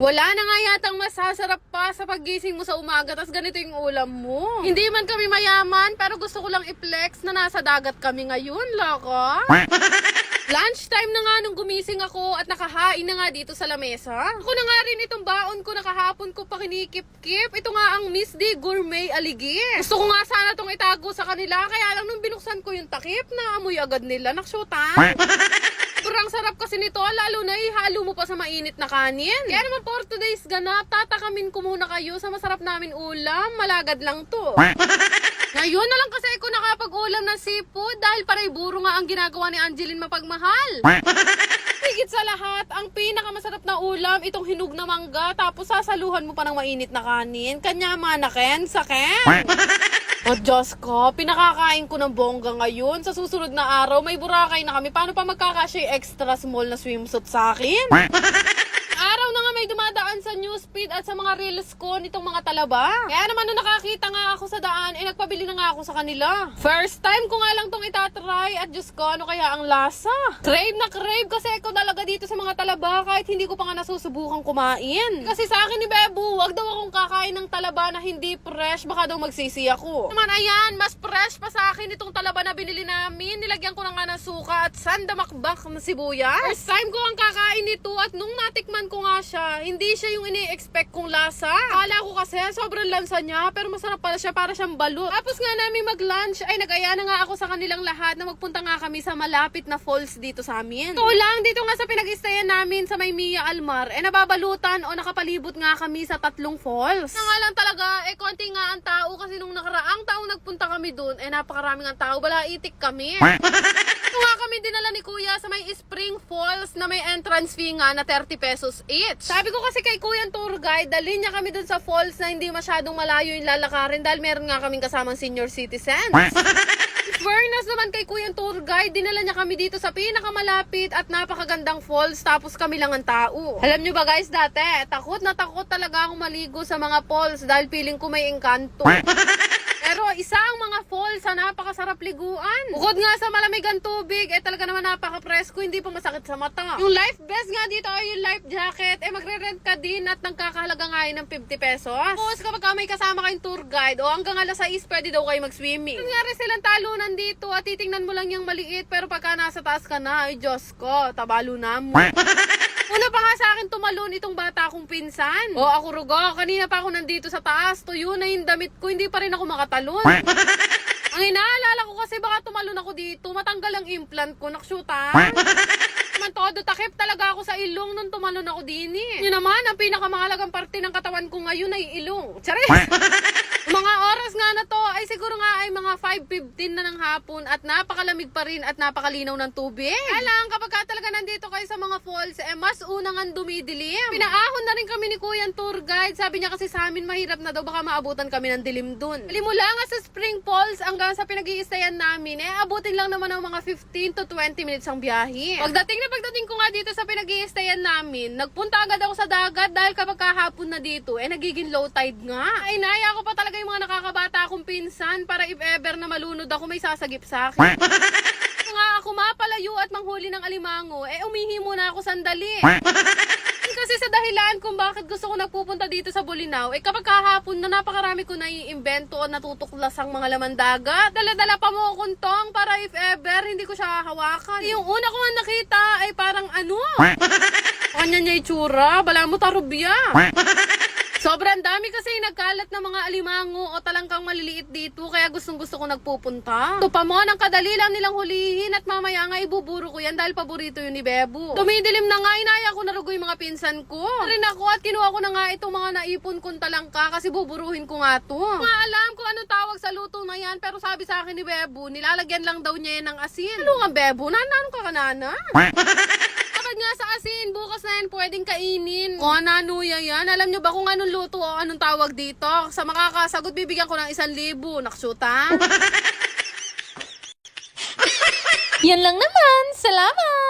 Wala na nga yatang masasarap pa sa paggising mo sa umaga tas ganito yung ulam mo. Hindi man kami mayaman pero gusto ko lang i-flex na nasa dagat kami ngayon, loko. Lunchtime na nga nung gumising ako at nakahain na nga dito sa lamesa. Ako na nga rin itong baon ko na kahapon ko pa kinikip-kip. Ito nga ang Miss D Gourmet Aligi. Gusto ko nga sana itong itago sa kanila kaya lang nung binuksan ko yung takip na amoy agad nila. Naksyutan. Sobrang sarap kasi nito, lalo na ihalo mo pa sa mainit na kanin. Kaya naman for today's ganap, tatakamin ko muna kayo sa masarap namin ulam. Malagad lang to. Ngayon na lang kasi ako nakapag-ulam ng seafood dahil paray buro nga ang ginagawa ni Angeline mapagmahal. Higit sa lahat, ang pinakamasarap na ulam, itong hinog na mangga, tapos sasaluhan mo pa ng mainit na kanin. Kanya manaken, saken. O Diyos ko, pinakakain ko ng bongga ngayon. Sa susunod na araw, may burakay na kami. Paano pa magkakasya yung extra small na swimsuit sa akin? Araw na nga may dumadaan sa newsfeed at sa mga reels ko nitong mga talaba. Kaya naman nung nakakita nga ako sa daan, eh nagpabili na nga ako sa kanila. First time ko nga lang tong itatry at Diyos ko, ano kaya ang lasa? Crave na crave kasi ako talaga dito sa mga talaba kahit hindi ko pa nga nasusubukan kumain. Kasi sa akin ni Bebo, wag daw akong kakain ng talaba na hindi fresh, baka daw magsisi ako. Naman ayan, mas fresh pa sa akin itong talaba na binili namin. Nilagyan ko na nga ng suka at sandamakbak na sibuyas. First time ko ang kakain nito at nung natikman ko nga siya, hindi siya yung ini-expect kong lasa. Kala ko kasi sobrang lansa niya, pero masarap pala siya para siyang balut. Tapos nga namin mag-lunch, ay nag-aya na nga ako sa kanilang lahat na magpunta nga kami sa malapit na falls dito sa amin. Ito lang, dito nga sa pinag-istayan namin sa may Mia Almar, eh nababalutan o nakapalibot nga kami sa tatlong falls. Na nga lang talaga, eh konti nga ang tao kasi nung nakaraang tao nagpunta kami dun, eh napakaraming ang tao, bala itik kami. Ito nga kami dinala ni Kuya sa may Spring Falls na may entrance fee nga na 30 pesos each. Sabi ko kasi kay Kuya ang tour guide, dalhin niya kami dun sa falls na hindi masyadong malayo yung lalakarin dahil meron nga kaming kasamang senior citizens. Fairness naman kay Kuya Tour Guide, dinala niya kami dito sa pinakamalapit at napakagandang falls tapos kami lang ang tao. Alam niyo ba guys, dati, takot na takot talaga akong maligo sa mga falls dahil feeling ko may engkanto. Pero isang mga falls na napakasarap liguan. Bukod nga sa malamig ang tubig, eh talaga naman napaka-presko, hindi pa masakit sa mata. Yung life vest nga dito ay yung life jacket, eh magre-rent ka din at nagkakahalaga nga ng 50 pesos. Tapos kapag ka may kasama kayong tour guide, o hanggang alas 6 pwede daw kayo mag-swimming. Rin silang talunan dito at titingnan mo lang yung maliit, pero pagka nasa taas ka na, ay Diyos ko, tabalo na mo. Una pa nga sa akin tumalon itong bata kong pinsan. O ako rugo, kanina pa ako nandito sa taas. Tuyo na yung damit ko, hindi pa rin ako makatalon. Ang inaalala ko kasi baka tumalon ako dito, matanggal ang implant ko, nakshuta. Naman todo, takip talaga ako sa ilong nung tumalon ako din eh. Yun naman, ang pinakamahalagang parte ng katawan ko ngayon ay ilong. Charis! Mga oras nga na to ay siguro nga ay mga 5.15 na ng hapon at napakalamig pa rin at napakalinaw ng tubig. Kaya lang kapag ka talaga nandito kayo sa mga falls, eh mas unang ang dumidilim. Pinaahon na rin kami ni Kuya tour guide. Sabi niya kasi sa amin mahirap na daw baka maabutan kami ng dilim dun. Mula nga sa Spring Falls hanggang sa pinag namin, eh abutin lang naman ng mga 15 to 20 minutes ang biyahe. Pagdating na pagdating ko nga dito sa pinag namin, nagpunta agad ako sa dagat dahil kapag kahapon na dito, eh nagiging low tide nga. Ay naya ko pa talaga yung mga nakakabata akong pinsan para if ever na malunod ako may sasagip sa akin. Nga ako mapalayo at manghuli ng alimango, eh umihi muna ako sandali. Kasi sa dahilan kung bakit gusto ko nagpupunta dito sa Bulinaw, eh kapag kahapon na napakarami ko naiimbento o natutuklas ang mga laman dagat. Dala-dala pa mo akong tong para if ever, hindi ko siya hawakan. Yung una ko nakita ay parang ano? Kanya niya itsura, bala mo tarubya. Sobrang dami kasi nagkalat ng mga alimango o talangkang maliliit dito kaya gustong gusto ko nagpupunta. Ito pa mo, nang kadali lang nilang hulihin at mamaya nga ibuburo ko yan dahil paborito yun ni Bebo. Tumidilim na nga, inaya ko na rugo yung mga pinsan ko. Rin ako at kinuha ko na nga itong mga naipon kong talangka kasi buburuhin ko nga to. Nga alam kung ano tawag sa luto na yan pero sabi sa akin ni Bebo, nilalagyan lang daw niya yan ng asin. Ano nga Bebo? Nananong ka kanana? Nga sa asin, bukas na yan pwedeng kainin. O nanuya yan. Alam nyo ba kung anong luto o anong tawag dito? Sa makakasagot, bibigyan ko ng isang libo. Naksyuta. Yan lang naman. Salamat!